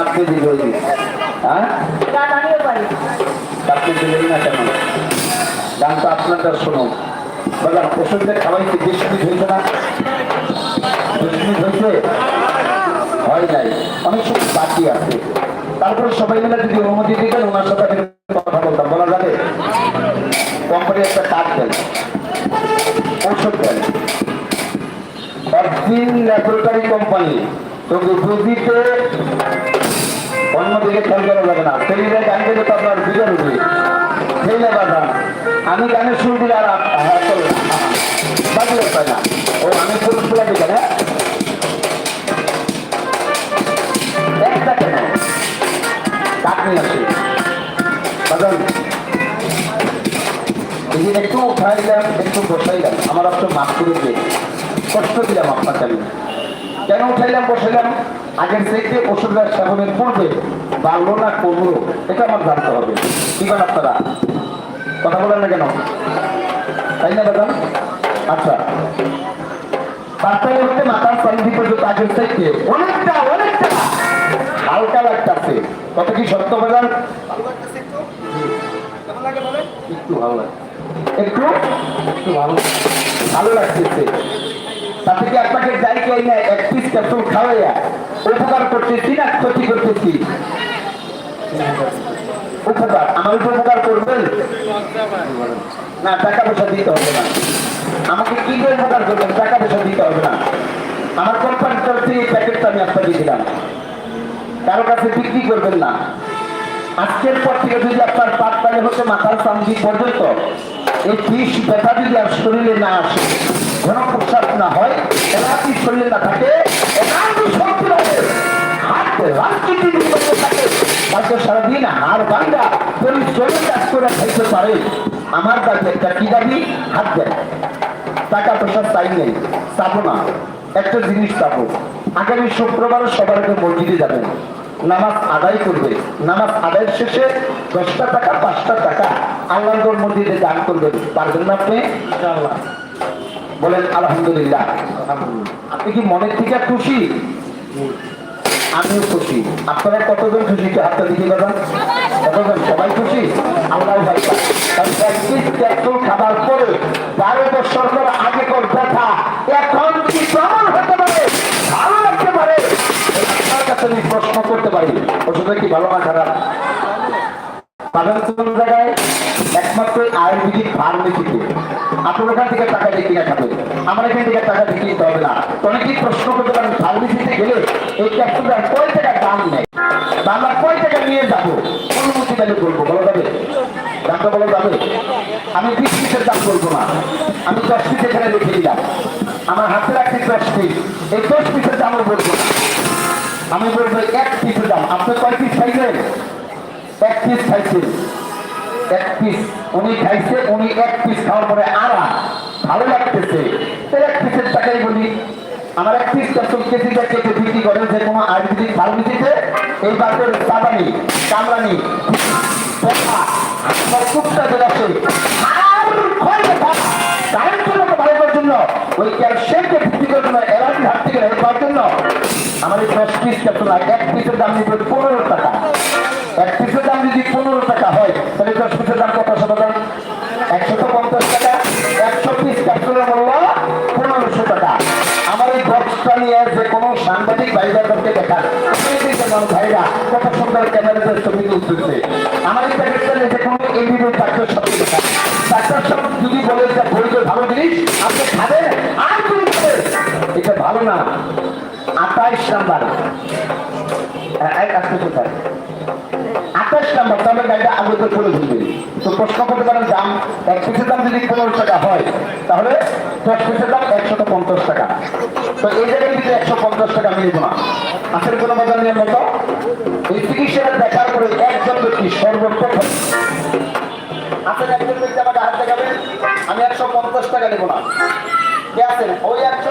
আপনি দিবে হ্যাঁ? আপনি দিলেন না কেন? গানটা আপনাদের শুনুন বাজার ওষুধদের খাওয়াইতে বেশ মিনিট হয়েছে না? বেশ হয়েছে? হয় নাই। অনেক সময় বাকি আছে। তারপরে সবাই মিলে যদি অনুমতি দিতেন ওনার সাথে কথা বলতাম। বলা যাবে? কোম্পানি একটা কার্ড দেন। ঔষধ দেন। Origin laboratory company. কিন্তু বুদ্ধিতে অন্যদিকে খেয়াল করা যাবে না। ছেলেরা গান গেলে তো আপনার বিজয় ছেলে বাজান আমি গানের সুর দিলে আর হ্যাঁ বাজিয়ে পাই না। ও, আমি পুরুষগুলা দিকে না একটা কেন একটু উঠাইলাম, একটু বসাইলাম। আমার আপনার মাফ করে কষ্ট দিলাম আপনাকে আমি। কেন উঠাইলাম, বসাইলাম? আগের থেকে ওষুধের সেবনের পূর্বে বাড়লো না কমলো এটা আমার জানতে হবে। কি আপনারা? কথা বলেন না কেন? তাই না দাদা আচ্ছা। বাচ্চা বলতে মাথার সন্ধি পর্যন্ত আগের থেকে অনেকটা অনেকটা। হালকা লাগতেছে। কত কি সত্য বাজার একটু ভালো লাগে। একটু? ভালো ভালো লাগতেছে। তাতে কি আপনাকে যাই কে না, এক পিস ক্যাপসুল খাওয়াইয়া উপকার করতেছি না ক্ষতি করতেছি? উপকার, আমার উপকার করবেন? না টাকা পয়সা দিতে হবে না। আমাকে কি করে উপকার করবেন? টাকা পয়সা দিতে হবে না। আমার কোম্পানির তরফ থেকে প্যাকেটটা আমি আপনাকে দিলাম। কারও কাছে বিক্রি করবেন না। আজকের পর থেকে যদি আপনার পাত পালে হতে মাথার চামড়ি পর্যন্ত এই বিষ ব্যথা যদি আর শরীরে না আসে ঘন প্রস্রাব না হয়, এলাকি শরীরে না থাকে এলাকি শক্তি লাগে। হাত রাজনীতি তাকে সারাদিন হার বাঙ্গা পরিশ্রমের কাজ করে খাইতে পারে। আমার কাছে একটা কি দাবি? হাত দেয় টাকা পয়সা চাই নেই। চাবো না। একটা জিনিস চাবো। আগামী শুক্রবার সবার আগে মসজিদে যাবেন। নামাজ আদায় করবে। নামাজ আদায়ের শেষে দশটা টাকা পাঁচটা টাকা আল্লাহর মসজিদে দান করবেন। পারবেন না আপনি? বলেন আলহামদুলিল্লাহ। আপনি কি মনের থেকে খুশি? আমিও খুশি। আপনারা কতজন খুশি? হাতটা দিকে পাবেন কতজন? সবাই খুশি? আল্লাহ ভাই ক্যাপসুল খাবার পরে বারো বছর পর আগে কর ব্যথা। এখন কি কেমন হতে পারে? ভালো লাগতে পারে। আপনার কাছে আমি প্রশ্ন করতে পারি। ওষুধে কি? ভালো না খারাপ? কোন জায়গায়? একমাত্র আয়ুর্বেদিক ফার্মেসিতে আপনার ওখান থেকে টাকা দিয়ে কিনে খাবেন। আমার এখান থেকে টাকা দিয়ে কিনতে হবে না। অনেকেই প্রশ্ন করতে পারেন ফার্মেসিতে গেলে এই ক্যাপসুলটা কয় টাকা দাম নেয়? বা কয় টাকা নিয়ে যাব? অনুমতি তাহলে বলব বলা যাবে দামটা বলা যাবে আমি বিশ পিসের দাম বলব না। আমি দশ পিস এখানে লিখে দিলাম। আমার হাতে রাখছি দশ পিস। এই দশ পিসের দামও বলব না। আমি বলব এক পিসের দাম। আপনি কয় পিস খাইবেন এক পিস খাইছে এক উনি উনি এক পিস খাওয়ার পরে ভালো লাগতেছে। এক পিসের আমার করার জন্য আমার এক পিসের দাম নিবে পনেরো টাকা। এক পিসের দাম যদি পনেরো টাকা হয়, তাহলে দশ পিসের দাম কত শতকরা একশত পঞ্চাশ টাকা, একশো পিস ক্যাপসুলের মূল্য পনেরোশো টাকা। আমার এই বক্সটা নিয়ে যে কোনো সাংবাদিক ভাইবারকে দেখান। ভাইরা, কত সুন্দর আমার এই কোনো এমবিবি ডাক্তার সাথে দেখান। ডাক্তার সব যদি বলে যে বৈধ ভালো আর তুমি এটা ভালো না। আঠাইশ নাম্বার। আজকে কোথায়? আঠাশ নাম্বার, তাহলে করে চলে ধরবে তো প্রশ্ন করতে পারেন, দাম এক পিসের দাম যদি পনেরো টাকা হয়, তাহলে দশ পিসের দাম একশত পঞ্চাশ টাকা। তো এই জায়গায় কিন্তু একশো পঞ্চাশ টাকা আমি নেব না। আসলে কোনো বাজার নিয়ম মতো এই চিকিৎসাটা দেখার পরে একজন ব্যক্তি সর্বপ্রথম। আসেন একজন ব্যক্তি আমাকে হাত দেখাবেন? আমি একশো পঞ্চাশ টাকা নেব না। কে আছেন? ওই একশো